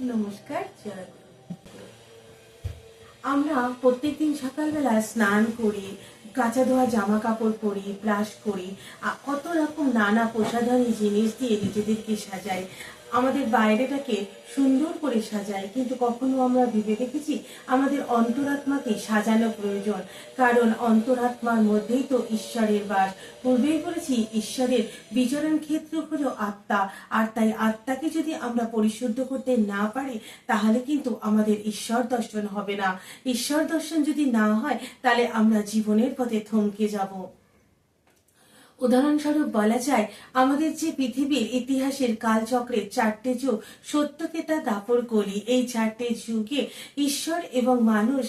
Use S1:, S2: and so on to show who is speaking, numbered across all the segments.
S1: নমস্কার প্রত্যেক আমরা প্রত্যেকদিন সকালবেলা স্নান করি, কাঁচা ধোয়া জামা কাপড় পরি, ব্রাশ করি কত রকম নানা প্রসাধনী জিনিস দিয়ে নিজেদেরকে সাজাই। আমাদের বাইরেটাকে সুন্দর করে সাজাই কিন্তু কখনো আমরা ভেবে দেখেছি আমাদের অন্তরাত্মাকে সাজানো প্রয়োজন। কারণ অন্তরাত্মার মধ্যেই তো ঈশ্বরের বাস। পূর্বেই বলেছি, ঈশ্বরের বিচরণ ক্ষেত্র হলো আত্মা। আর তাই আত্মাকে যদি আমরা পরিশুদ্ধ করতে না পারি, তাহলে কিন্তু আমাদের ঈশ্বর দর্শন হবে না। ঈশ্বর দর্শন যদি না হয়, তাহলে আমরা জীবনের পথে থমকে যাব। উদাহরণস্বরূপ বলা যায়, আমাদের যে পৃথিবীর ইতিহাসের কালচক্রের চারটে যুগ সত্যকেতা দাপর কলি। এই চারটে যুগে ঈশ্বর এবং মানুষ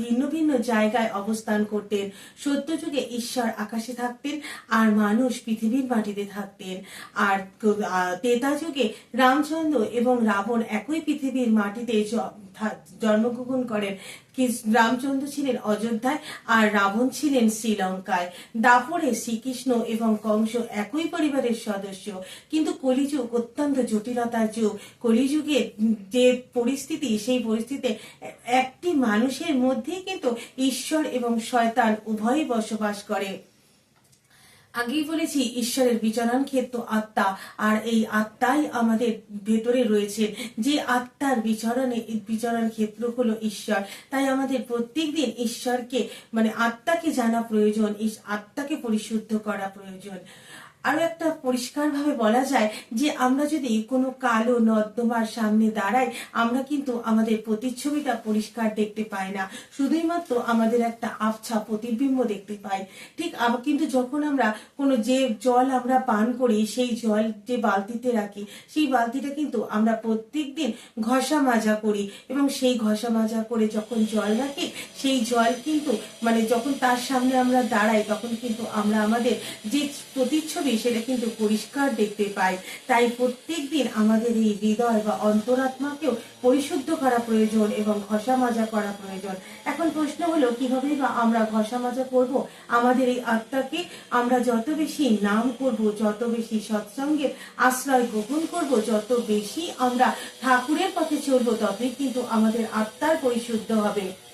S1: ভিন্ন ভিন্ন জায়গায় অবস্থান করতেন। সত্য যুগে ঈশ্বর আকাশে থাকতেন আর মানুষ পৃথিবীর মাটিতে থাকতেন। আর তেতা যুগে রামচন্দ্র এবং রাবণ একই পৃথিবীর মাটিতে জন্মগ্রহণ করেন। রামচন্দ্র ছিলেন অযোধ্যায় আর রাবণ ছিলেন শ্রীলঙ্কায়। দাপরে শ্রীকৃষ্ণ এবং কংস একই পরিবারের সদস্য। কিন্তু কলিযুগ অত্যন্ত জটিলতার যুগ। কলিযুগে যে পরিস্থিতি, সেই পরিস্থিতিতে একটি মানুষের মধ্যেই কিন্তু ঈশ্বর এবং শয়তান উভয়ই বসবাস করে। আগেই বলেছি, ঈশ্বরের বিচরণ ক্ষেত্র আত্মা, আর এই আত্মাই আমাদের ভেতরে রয়েছে। যে আত্মার বিচরণে, বিচরণ ক্ষেত্র হলো ঈশ্বর। তাই আমাদের প্রত্যেক দিন ঈশ্বরকে মানে আত্মাকে জানা প্রয়োজন, আত্মাকে পরিশুদ্ধ করা প্রয়োজন। আরও একটা পরিষ্কারভাবে বলা যায় যে আমরা যদি কোনো কালো নর্দমার সামনে দাঁড়াই আমরা কিন্তু আমাদের প্রতিচ্ছবিটা পরিষ্কার দেখতে পাই না। শুধুই মাত্র আমাদের একটা আবছা প্রতিবিম্ব দেখতে পাই। ঠিক কিন্তু যখন আমরা কোনো যে জল আমরা পান করি, সেই জল যে বালতিতে রাখি, সেই বালতিটা কিন্তু আমরা প্রত্যেক দিন ঘষা মাজা করি এবং সেই ঘষা মাজা করে যখন জল রাখি, সেই জল কিন্তু মানে যখন তার সামনে আমরা দাঁড়াই, তখন কিন্তু আমরা আমাদের যে প্রতিচ্ছবি সেটা কিন্তু পরিষ্কার দেখতে পাই। তাই প্রত্যেক দিন আমাদের এই হৃদয় বা অন্তরাত্মাকেও পরিশুদ্ধ করা প্রয়োজন এবং ঘষা মাজা করা প্রয়োজন। এখন প্রশ্ন হলো, কীভাবে বা আমরা ঘষা মাজা করব? আমাদের এই আত্মাকে আমরা যত বেশি নাম করব, যত বেশি সৎসঙ্গের আশ্রয় গ্রহণ করব, যত বেশি আমরা ঠাকুরের পথে চলবো, ততই কিন্তু আমাদের আত্মার পরিশুদ্ধ হবে।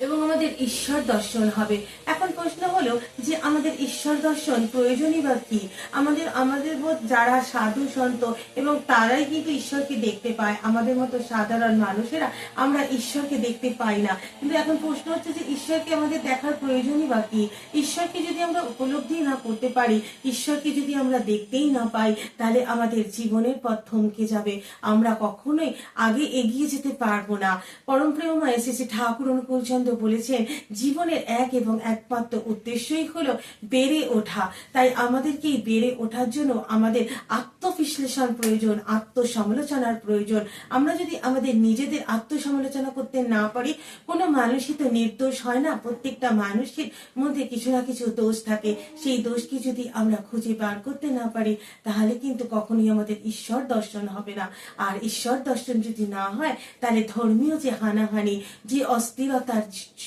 S1: এবং আমাদের ঈশ্বর দর্শন হবে। এখন প্রশ্ন হলো যে আমাদের ঈশ্বর দর্শন প্রয়োজনই বা কি? আমাদের আমাদের যারা সাধু সন্ত এবং তারাই কিন্তু ঈশ্বরকে দেখতে পায়। আমাদের মতো সাধারণ মানুষেরা আমরা ঈশ্বরকে দেখতে পাই না। কিন্তু এখন প্রশ্ন হচ্ছে যে ঈশ্বরকে আমাদের দেখার প্রয়োজনই বা কি? ঈশ্বরকে যদি আমরা উপলব্ধি না করতে পারি, ঈশ্বরকে যদি আমরা দেখতেই না পাই, তাহলে আমাদের জীবনের পথ থমকে যাবে। আমরা কখনোই আগে এগিয়ে যেতে পারব না। পরম প্রেমা এসেছে ঠাকুর অনুকূলচন্দ্র বলেছেন, জীবনের এক এবং একমাত্র উদ্দেশ্যই হলো বেড়ে ওঠা। তাই আমাদেরকে বেড়ে ওঠার জন্য আমাদের আত্মবিশ্লেষণ প্রয়োজন, আত্মসমালোচনার প্রয়োজন। আমরা যদি আমাদের নিজেদের আত্মসমালোচনা করতে না পারি, কোনো মানুষই তো নির্দোষ হয় না। প্রত্যেকটা মানুষের মধ্যে কিছু না কিছু দোষ থাকে। সেই দোষকে যদি আমরা খুঁজে বার করতে না পারি, তাহলে কিন্তু কখনোই আমাদের ঈশ্বর দর্শন হবে না। আর ঈশ্বর দর্শন যদি না হয়, তাহলে ধর্মীয় যে হানাহানি, যে অস্থিরতার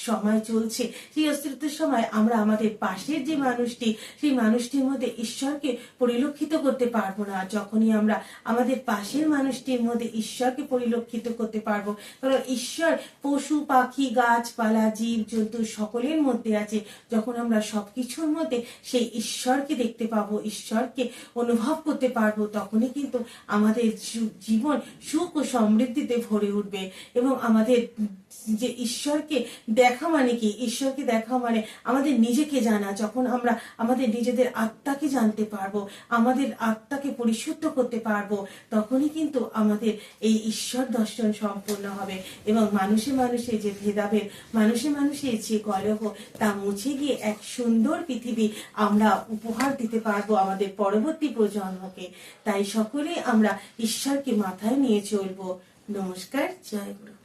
S1: সময় চলছে। সেই অস্থিরতার সময় আমরা আমাদের পাশের যে মানুষটি, সেই মানুষটির মধ্যে ঈশ্বরকে পরিলক্ষিত করতে পারব না। যখনই আমরা আমাদের পাশের মানুষটির মধ্যে ঈশ্বরকে পরিলক্ষিত করতে পারব, কারণ ঈশ্বর পশু, পাখি, গাছপালা, জীব, জন্তু সকলের মধ্যে আছে। যখন আমরা সবকিছুর মধ্যে সেই ঈশ্বরকে দেখতে পাবো, ঈশ্বরকে অনুভব করতে পারব, তখনই কিন্তু আমাদের জীবন সুখ ও সমৃদ্ধিতে ভরে উঠবে এবং আমাদের যে ঈশ্বরকে দেখা মানে কি? ঈশ্বরকে দেখা মানে আমাদের নিজেকে জানা, যখন আমরা আমাদের নিজেদের আত্মাকে জানতে পারব, আমাদের আত্মাকে পরিশুদ্ধ করতে পারব, তখনই কিন্তু আমাদের এই ঈশ্বর দর্শন সম্পূর্ণ হবে। এবং মানুষে মানুষে যে ভেদাভেদ, মানুষে মানুষে যে কলহ, তা মুছে গিয়ে এক সুন্দর পৃথিবী আমরা উপহার দিতে পারব আমাদের পরবর্তী প্রজন্মকে। তাই সকলে আমরা ঈশ্বরকে মাথায় নিয়ে চলবো। নমস্কার, জয় গুরু।